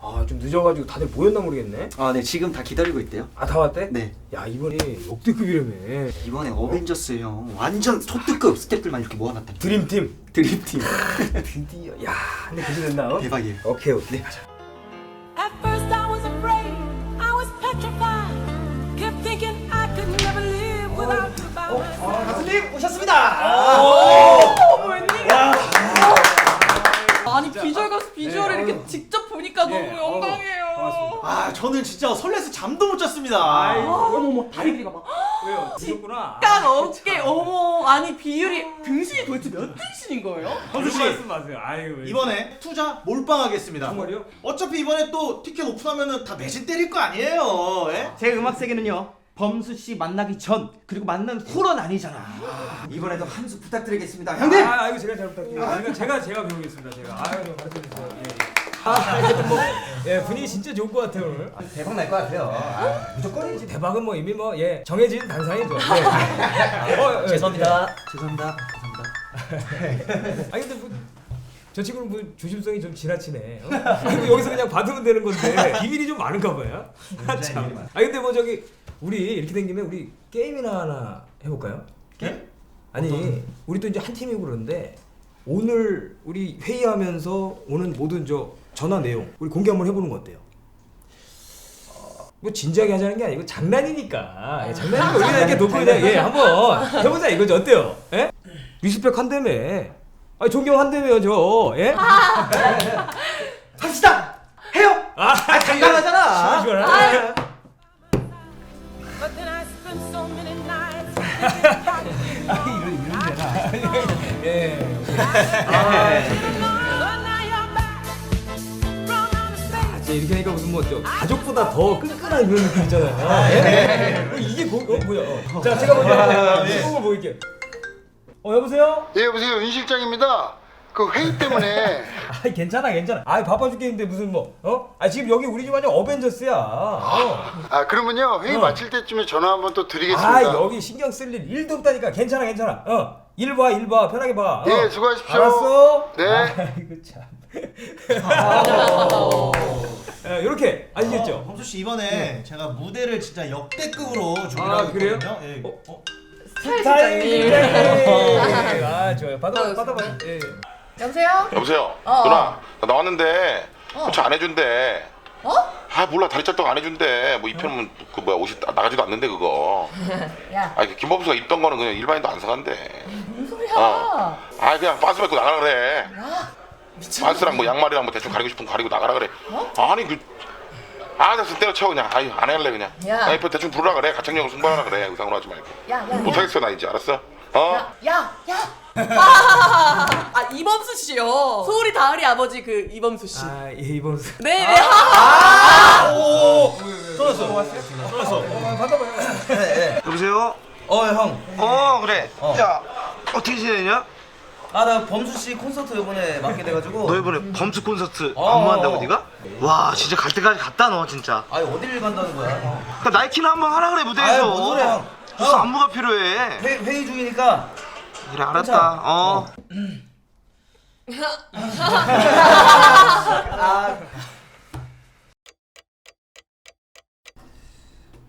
아 좀 늦어가지고 다들 모였나 모르겠네. 아, 네, 지금 다 기다리고 있대요. 아 다 왔대? 네. 야 이번에 역대급이라며. 이번에 어벤져스 형 완전 초특급 스태프들만 이렇게 모아놨다. 드림팀. 드림팀. 드디어. 야 근데 됐나? 어? 대박이에요. 오케이 오케이. 네, 맞아. At first I was afraid, I was petrified. Kept thinking I could never live without you by my side. 가수님 오셨습니다. 아니 비주얼 가수 비주얼을 네, 이렇게. 직접 예, 너무 어우, 영광이에요. 반갑습니다. 아 저는 진짜 설레서 잠도 못 잤습니다. 어머머 다리 길이가 봐. 왜요? 늦었구나. 깐 어깨 어머 아니 비율이 등신이 도대체 몇 등신인 거예요? 현수 씨 마세요. 아유. 이번에 투자 몰빵하겠습니다. 정말요? 어차피 이번에 또 티켓 오픈하면은 다 매진 때릴 거 아니에요. 예? 제 음악 세계는요 범수 씨 만나기 전 그리고 만난 후는 아니잖아. 이번에도 한 수 부탁드리겠습니다. 형님. 아 이거 제가 잘 부탁드려요. 제가 제가 제가 배우겠습니다. 제가. 아유 좀 가르쳐 주세요. 예. 아, 뭐, 예, 분위기 진짜 좋을 것 같아요 오늘. 대박 날 것 같아요. 아, 무조건이지. 대박은 뭐 이미 뭐 예 정해진 단상이죠. 예. 어, 예. 죄송합니다. 죄송합니다. 죄송합니다. 아니 근데 뭐. 저 친구는 뭐 조심성이 좀 지나치네. 어? 아니, 뭐 여기서 그냥 받으면 되는 건데 비밀이 좀 많은가 봐요. 아, 참. 아 근데 뭐 저기 우리 이렇게 된 김에 우리 게임이나 하나 해볼까요? 게임? 아니 우리 또 이제 한 팀이고 그러는데 오늘 우리 회의하면서 오는 모든 저 전화 내용 우리 공개 한번 해보는 거 어때요? 뭐 진지하게 하자는 게 아니고 장난이니까 예, 장난이니까 우리가 이렇게 놓고 그냥 예 한번 해보자 이거죠 어때요? 예? 리스펙 한다며 아 존경한다며요 저 예? 가족보다 더 끈끈한 그런 느낌 있잖아요. 예? 어, 이게 고, 어, 뭐야? 어. 자, 제가 먼저 시공을 보일게요. 어, 여보세요? 예, 여보세요. 윤 실장입니다. 그 회의 때문에 아, 괜찮아, 괜찮아. 아, 바빠 죽겠는데 무슨 뭐, 어? 아, 지금 여기 우리 집 완전 어벤져스야. 어. 아 그러면요 회의 어. 마칠 때쯤에 전화 한번 또 아, 드리겠습니다. 여기 신경 쓸 일 일도 없다니까. 괜찮아, 괜찮아. 어, 일 봐, 일 봐. 편하게 봐. 어. 예, 수고하십시오. 알았어? 네. 아이고 참. 예, 이렇게 아시겠죠? 범수 씨 이번에 제가 무대를 진짜 역대급으로 준비를 아, 하고 그래요? 있거든요. 예. 어? 어? 스타일 아, 좋아요. 받아, 받아봐요. 예. 여보세요? 여보세요 어, 누나 나 나왔는데 어. 저안 해준대 어? 아 몰라 다리 짤떡 안 해준대 뭐 입혀놓으면 그 뭐야 옷이 나- 나가지도 않는데 그거 야 아니 그 김범수가 입던 거는 그냥 일반인도 안 사간대 무슨 소리야? 어. 아 그냥 반스 입고 나가라 그래 야 반스랑 뭐 양말이랑 뭐 대충 가리고 싶은 거 가리고 나가라 그래 어? 아니 그아 됐어 때려쳐 그냥 아유 안 할래 그냥 야. 아 이പ്പൊ 대충 부르라 그래 가창력을 승부하라 그래 의상으로 하지 말고 야, 야, 못하겠어 나 이제 알았어 어 야, 야. 아, 아 이범수 씨요. 소울이 다을이 아버지 그 이범수 씨. 아, 예, 이번 네, 네. 끊었어. 여보세요. 어 형. 어 그래 어. 야 어떻게 지내냐? 아 나 범수 씨 콘서트 이번에 맡게 돼가지고. 너 이번에 범수 콘서트 어. 안무한다고 네가? 와 진짜 갈 때까지 갔다 너 진짜 아니 어디를 간다는 거야? 그러니까 나이키나 한번 하라 그래 무대에서 아유, 뭔 소리야. 무슨 형. 안무가 필요해 회, 회의 중이니까. 그래 알았다 괜찮아. 어.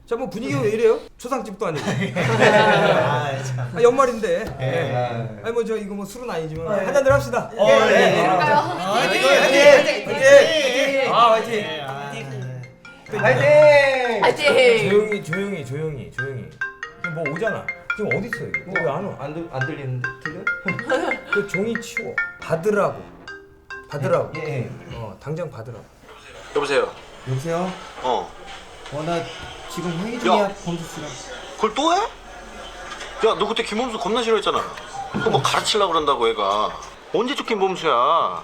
자, 뭐 분위기가 왜 이래요? 초상집도 아니고. 아 참. 아, 연말인데. 예. 아니 뭐 저 이거 뭐 술은 아니지만 한잔들 합시다. 어, 예, 예. 아, 화이팅! 화이팅! 아, 화이팅! 화이팅! 파이팅. 조용히, 조용히, 조용히, 조용히. 지금 뭐 오잖아. 지금 어디 있어 이거? 왜안 와? 안, 들, 안 들리는데 들려? 그 종이 치워. 받으라고. 받으라고. 예, 예. 어, 당장 받으라고. 여보세요 여보세요? 어 어 나 지금 회의 중이야 범수 씨랑. 그걸 또 해? 야 너 그때 김범수 겁나 싫어했잖아 그거 뭐 가르치려고 그런다고 얘가 언제 쪽 김범수야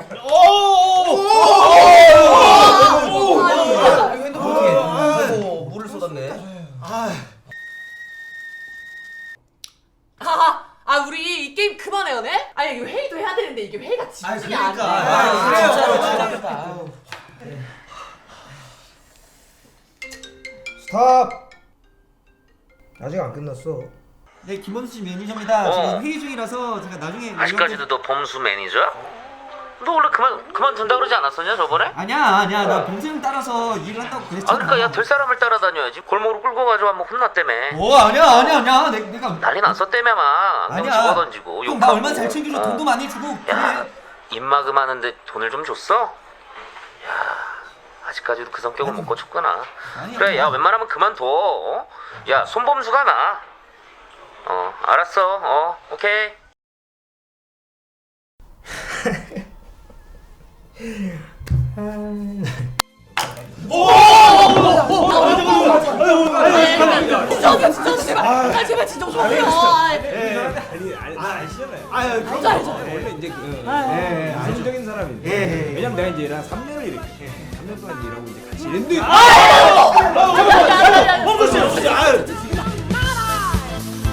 핸드폰 어떻게? 아이고 물을 쏟았네. 아, 아 우리 이 게임 그만해요, 네? 아니 이거 회의도 해야 되는데 이게 회의가 집중이 안 돼. 아, 그래요. 진짜. 스탑. 아직 안 끝났어. 네 김범수 씨 매니저입니다. 어. 지금 회의 중이라서 제가 나중에 아직까지도 너 범수 매니저? 너 원래 그만 그만둔다 그러지 않았었냐 저번에? 아니야 아니야 나 봉수형 따라서 일을 한다고 그랬잖아. 아 그러니까 야 될 사람을 따라다녀야지 골목으로 끌고 가지고 한번 혼났다며 뭐 아니야 아니야 아니야 내, 내가 난리 났었다며 막 안경 아니야. 집어던지고 형, 나 욕하고. 얼마나 잘 챙겨줘 어. 돈도 많이 주고 야 그래. 입마 금 하는데 돈을 좀 줬어? 야 아직까지도 그 성격을 못 고쳤구나 그래 야. 웬만하면 그만둬 어? 야 손범수가 나 어 알았어 어 오케이 진정해 진정 제발. 아 제발 진정 좀 해요. 아, 아니 아니 나 아시잖아요. 아유 알죠 알죠. 원래 이제 그 예, 예, 안정적인 사람인데 예, 예, 예. 왜냐면 내가 이제 얘랑 3년을 이렇게 3년 동안 일하고 이제 같이 일했는데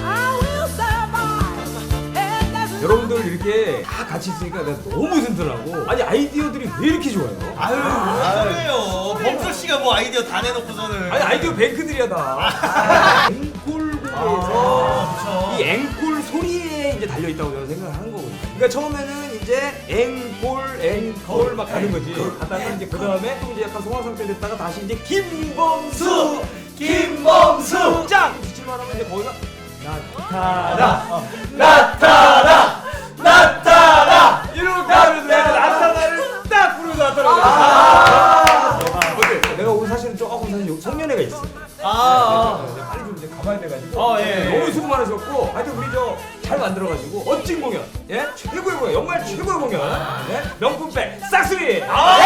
I will survive. And there's 여러분들 이렇게 다 같이 있으니까 내가 너무 든든하고 아니 아이디어들이 왜 이렇게 좋아요? 아유 뭐예요 범수 씨가 뭐 아이디어 다 내놓고서는 아니 아이디어 뱅크들이야 다. 앵콜 곡에서 이 앵콜 소리에 이제 달려 있다고 저는 생각을 하는 거거든요. 그러니까 처음에는 이제 앵콜 앵콜 막 가는 거지. 하다가 이제 그 다음에 또 이제 약간 소화 상태 됐다가 다시 이제 김범수 김범수 짱 붙일만 하면 이제 거기가 나타나 나타나 나타나 이렇게 하면서 내가 나타나를 딱 부르고 나타나. 어때? 내가 오늘 사실은 조금 사실 요- 성년회가 있어. 아, 빨리 좀 이제 가봐야 돼가지고. 어, 예, 예. 너무 수고 많으셨고, 하여튼 우리 저 잘 만들어가지고 멋진 공연, 예? 최고의 공연, 정말 최고의 공연, 예? 명품백 싹쓸이. 아,